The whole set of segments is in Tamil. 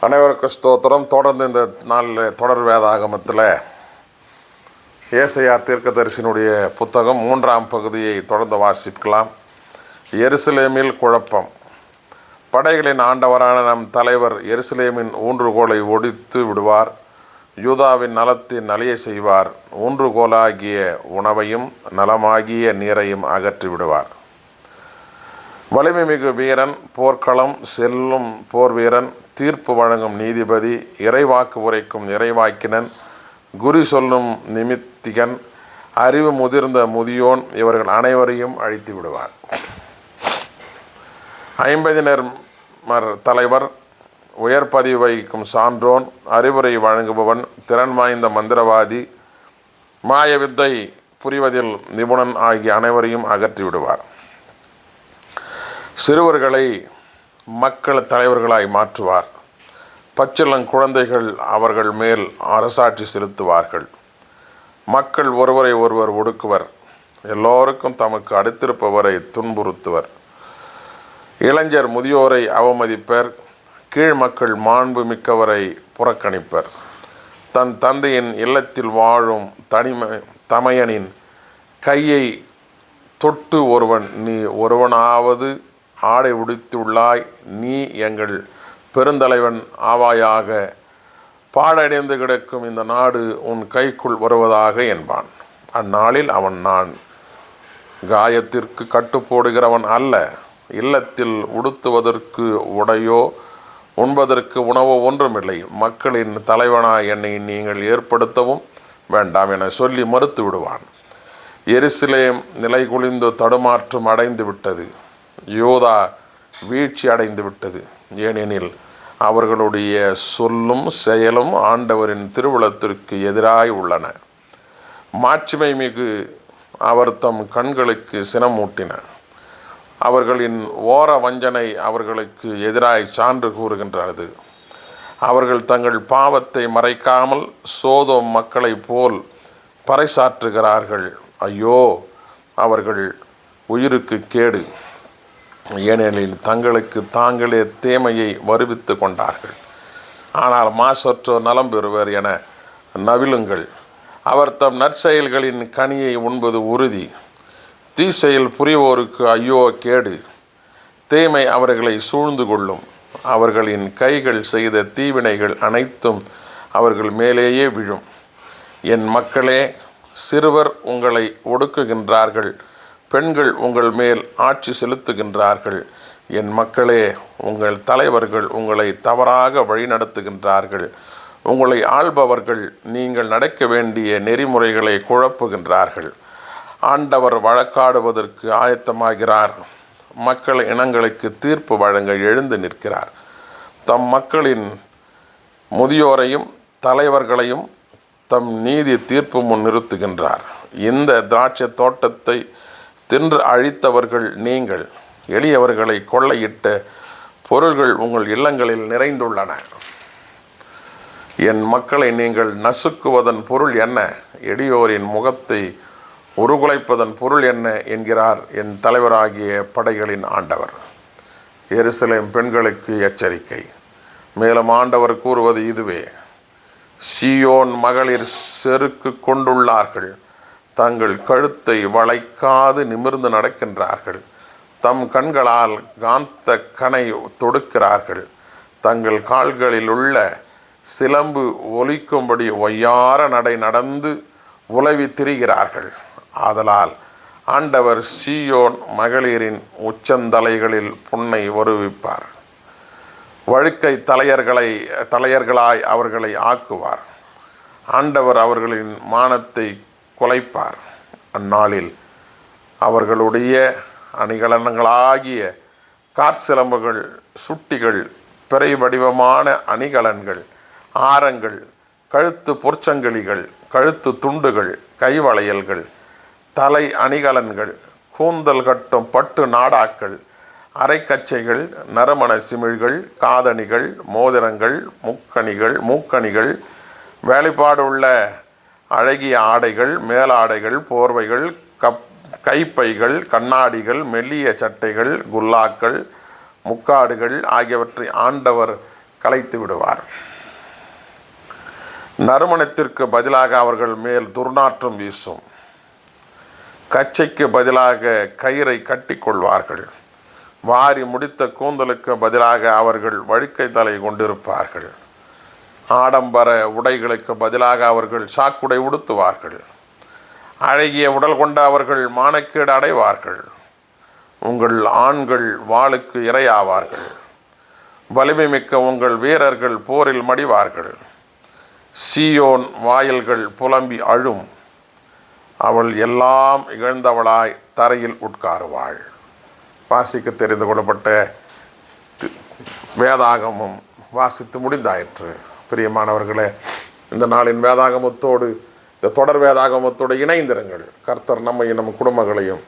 அனைவருக்கும் ஸ்தோத்திரம். தொடர்ந்து இந்த நாளில் தொடர் வேதாகமத்தில் ஏசையா தீர்க்கதரிசினுடைய புத்தகம் மூன்றாம் பகுதியை தொடர்ந்து வாசிக்கலாம். எருசலேமில் குழப்பம். படைகளின் ஆண்டவரான நம் தலைவர் எருசலேமின் ஊன்றுகோலை ஒடித்து விடுவார். யூதாவின் நலத்தின் நலையை செய்வார். ஊன்றுகோலாகிய உணவையும் நலமாகிய நீரையும் அகற்றி விடுவார் வலிமை மிகு வீரன் போர்க்களம் செல்லும் போர் வீரன் தீர்ப்பு வழங்கும் நீதிபதி இறைவாக்கு உரைக்கும் இறைவாக்கினன் குறி சொல்லும் நிமித்திகன் அறிவு முதிர்ந்த முதியோன் இவர்கள் அனைவரையும் அழித்து விடுவார். ஐம்பதினர் மர் தலைவர் உயர் பதிவு வகிக்கும் சான்றோன் அறிவுரை வழங்குபவன் திறன் வாய்ந்த மந்திரவாதி மாய வித்தை புரிவதில் நிபுணன் ஆகிய அனைவரையும் அகற்றி விடுவார். சிறுவர்களை மக்கள் தலைவர்களாய் மாற்றுவார். பச்சிளங் குழந்தைகள் அவர்கள் மேல் அரசாட்சி செலுத்துவார்கள். மக்கள் ஒருவரை ஒருவர் ஒடுக்குவர். எல்லோருக்கும் தமக்கு அடுத்திருப்பவரை துன்புறுத்துவர். இளைஞர் முதியோரை அவமதிப்பர். கீழ் மக்கள் மாண்பு மிக்கவரை புறக்கணிப்பர். தன் தந்தையின் இல்லத்தில் வாழும் தனிம தமையனின் கையை தொட்டு ஒருவன் நீ ஒருவனாவது ஆடை உடுத்துள்ளாய் நீ எங்கள் பெருந்தலைவன் ஆவாயாக. பாடடைந்து கிடக்கும் இந்த நாடு உன் கைக்குள் வருவதாக என்பான். அந்நாளில் அவன் நான் காயத்திற்கு கட்டுப்போடுகிறவன் அல்ல. இல்லத்தில் உடுத்துவதற்கு உடையோ உண்பதற்கு உணவோ ஒன்றுமில்லை. மக்களின் தலைவனாய் என்னை நீங்கள் ஏற்படுத்தவும் வேண்டாம் என சொல்லி மறுத்து விடுவான் எருசலேம் நிலை குளிந்து தடுமாற்றம் அடைந்து விட்டது யோதா வீழ்ச்சி அடைந்து விட்டது. ஏனெனில் அவர்களுடைய சொல்லும் செயலும் ஆண்டவரின் திருவுளத்திற்கு எதிராய் உள்ளன. மாட்சிமை மிகு அவர் தம் கண்களுக்கு சினமூட்டின. அவர்களின் ஓர வஞ்சனை அவர்களுக்கு எதிராய் சான்று கூறுகின்றது. அவர்கள் தங்கள் பாவத்தை மறைக்காமல் சோதோம் மக்களைப் போல் பறைசாற்றுகிறார்கள். ஐயோ அவர்கள் உயிருக்கு கேடு. ஏனெனில் தங்களுக்கு தாங்களே தேமையை வருவித்து கொண்டார்கள். ஆனால் மாசற்றோர் நலம் பெறுவர் என நவிலுங்கள். அவர் தம் நற்செயல்களின் கனியை உண்பது உறுதி. தீசெயல் புரிவோருக்கு ஐயோ கேடு. தீமை அவர்களை சூழ்ந்து கொள்ளும். அவர்களின் கைகள் செய்த தீவினைகள் அனைத்தும் அவர்கள் மேலேயே விழும். என் மக்களே சிறுவர் உங்களை ஒடுக்குகின்றார்கள். பெண்கள் உங்கள் மேல் ஆட்சி செலுத்துகின்றார்கள். என் மக்களே உங்கள் தலைவர்கள் உங்களை தவறாக வழிநடத்துகின்றார்கள். உங்களை ஆள்பவர்கள் நீங்கள் நடக்க வேண்டிய நெறிமுறைகளை குழப்புகின்றார்கள். ஆண்டவர் வழக்காடுவதற்கு ஆயத்தமாகிறார். மக்கள் இனங்களுக்கு தீர்ப்பு வழங்க எழுந்து நிற்கிறார். தம் மக்களின் முதியோரையும் தலைவர்களையும் தம் நீதி தீர்ப்பு முன் நிறுத்துகின்றார். இந்த திராட்சை தோட்டத்தை தின்று அழித்தவர்கள் நீங்கள். எளியவர்களை கொள்ளையிட்ட பொருள்கள் உங்கள் இல்லங்களில் நிறைந்துள்ளன. என் மக்களை நீங்கள் நசுக்குவதன் பொருள் என்ன? எளியோரின் முகத்தை உருகுலைப்பதன் பொருள் என்ன என்கிறார் என் தலைவராகிய படைகளின் ஆண்டவர். எருசலேம் பெண்களுக்கு எச்சரிக்கை. மேலும் ஆண்டவர் கூறுவது இதுவே. சியோன் மகளிர் செருக்கு கொண்டுள்ளார்கள். தங்கள் கழுத்தை வளைக்காது நிமிர்ந்து நடக்கின்றார்கள். தம் கண்களால் காந்த கனை தொடுக்கிறார்கள். தங்கள் கால்களில் உள்ள சிலம்பு ஒலிக்கும்படி ஒய்யார நடை நடந்து உலவி திரிகிறார்கள். ஆதலால் ஆண்டவர் சியோன் மகளிரின் உச்சந்தலைகளில் புண்ணை வருவிப்பார் வழுக்கை தலையர்களை தலையர்களாய் அவர்களை ஆக்குவார். ஆண்டவர் அவர்களின் மானத்தை குலைப்பார். அந்நாளில் அவர்களுடைய அணிகலன்களாகிய காற்சிலம்புகள் சுட்டிகள் பிறை வடிவமான அணிகலன்கள் ஆரங்கள் கழுத்து பொற்சங்கிலிகள் கழுத்து துண்டுகள் கைவளையல்கள் தலை அணிகலன்கள் கூந்தல் கட்டும் பட்டு நாடாக்கள் அரைக்கச்சைகள் நறுமண சிமிழ்கள் காதணிகள் மோதிரங்கள் முக்கணிகள் மூக்கணிகள் வேலைப்பாடுள்ள அழகிய ஆடைகள் மேலாடைகள் போர்வைகள் கப் கைப்பைகள் கண்ணாடிகள் மெல்லிய சட்டைகள் குல்லாக்கள் முக்காடுகள் ஆகியவற்றை ஆண்டவர் கலைத்து விடுவார். நறுமணத்திற்கு பதிலாக அவர்கள் மேல் துர்நாற்றம் வீசும். கச்சைக்கு பதிலாக கயிறை கட்டிக்கொள்வார்கள் வாரி முடித்த கூந்தலுக்கு பதிலாக அவர்கள் வழுக்கை தலை கொண்டிருப்பார்கள். ஆடம்பர உடைகளுக்கு பதிலாக அவர்கள் சாக்குடை உடுத்துவார்கள். அழகிய உடல் கொண்ட அவர்கள் மானக்கேடு அடைவார்கள். உங்கள் ஆண்கள் வாளுக்கு இரையாவார்கள். வலிமை மிக்க உங்கள் வீரர்கள் போரில் மடிவார்கள். சீயோன் வாயில்கள் புலம்பி அழும். அவள் எல்லாம் இகழ்ந்தவளாய் தரையில் உட்காருவாள். வாசிக்க தெரிந்து கொள்ளப்பட்ட வேதாகமும் வாசித்து முடிந்தாயிற்று. பிரியமானவர்களே இந்த நாளின் வேதாகமத்தோடு இந்த தொடர் வேதாகமத்தோடு இணைந்திருங்கள். கர்த்தர் நம்மையும் நம் குடும்பங்களையும்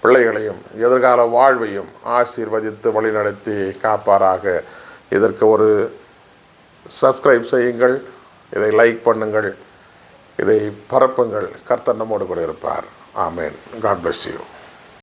பிள்ளைகளையும் எதிர்கால வாழ்வையும் ஆசீர்வதித்து வழிநடத்தி காப்பாராக. இதற்கு ஒரு சப்ஸ்கிரைப் செய்யுங்கள் இதை லைக் பண்ணுங்கள் இதை பரப்புங்கள். கர்த்தர் நம்மோடு கூட இருப்பார். ஆமேன். God bless you